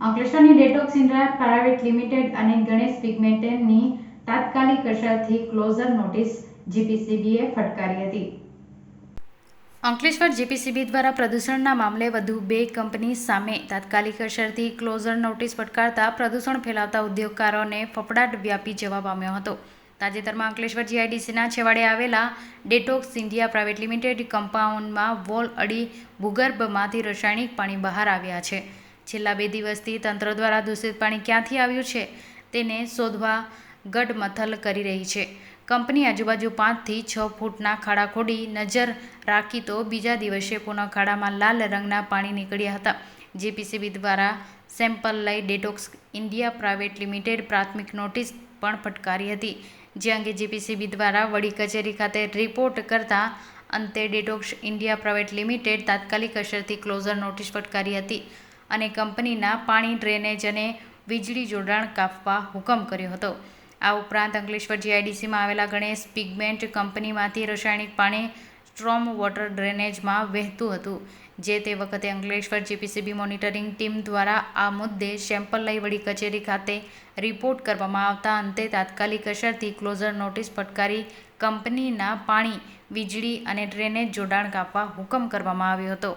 અંકલેશ્વરની Detox India private limited અને ગણેશ પિગમેન્ટેનની તાત્કાલિક અસરથી ક્લોઝર નોટિસ જીપીસીબીએ ફટકારી હતી. અંકલેશ્વર જીપીસીબી દ્વારા પ્રદૂષણના મામલે વધુ બે કંપની સામે તાત્કાલિક અસરથી ક્લોઝર નોટિસ ફટકારતા પ્રદૂષણ ફેલાવતા ઉદ્યોગકારોને ફફડાટ વ્યાપી જવા પામ્યો હતો. તાજેતરમાં અંકલેશ્વર જીઆઈડીસીના છેવાડે આવેલા ડેટોક્સ ઇન્ડિયા પ્રાઇવેટ લિમિટેડ કમ્પાઉન્ડમાં વોલ અડી ભૂગર્ભમાંથી રાસાયણિક પાણી બહાર આવ્યા છે. છેલ્લા બે દિવસથી તંત્ર દ્વારા દૂષિત પાણી ક્યાંથી આવ્યું છે તેને શોધવા ગડમથલ કરી રહી છે. કંપની આજુબાજુ પાંચથી છ ફૂટના ખાડા ખોડી નજર રાખી તો બીજા દિવસે પુનઃ ખાડામાં લાલ રંગના પાણી નીકળ્યા હતા. જીપીસીબી દ્વારા સેમ્પલ લઈ ડેટોક્સ ઇન્ડિયા પ્રાઇવેટ લિમિટેડ પ્રાથમિક નોટિસ પણ ફટકારી હતી. જે અંગે જીપીસીબી દ્વારા વડી કચેરી ખાતે રિપોર્ટ કરતા અંતે ડેટોક્સ ઇન્ડિયા પ્રાઇવેટ લિમિટેડ તાત્કાલિક અસરથી ક્લોઝર નોટિસ ફટકારી હતી. અને કંપનીના પાણી ડ્રેનેજ અને વીજળી જોડાણ કાપવા હુકમ કર્યો હતો. આ ઉપરાંત અંકલેશ્વર જીઆઈડીસીમાં આવેલા ગણેશ પિગમેન્ટ કંપનીમાંથી રાસાયણિક પાણી સ્ટ્રોમ વોટર ડ્રેનેજમાં વહેતું હતું, જે તે વખતે અંકલેશ્વર જીપીસીબી મોનિટરિંગ ટીમ દ્વારા આ મુદ્દે સેમ્પલ લઈ વડી કચેરી ખાતે રિપોર્ટ કરવામાં આવતા અંતે તાત્કાલિક અસરથી ક્લોઝર નોટિસ ફટકારી કંપનીના પાણી, વીજળી અને ડ્રેનેજ જોડાણ કાપવા હુકમ કરવામાં આવ્યો હતો.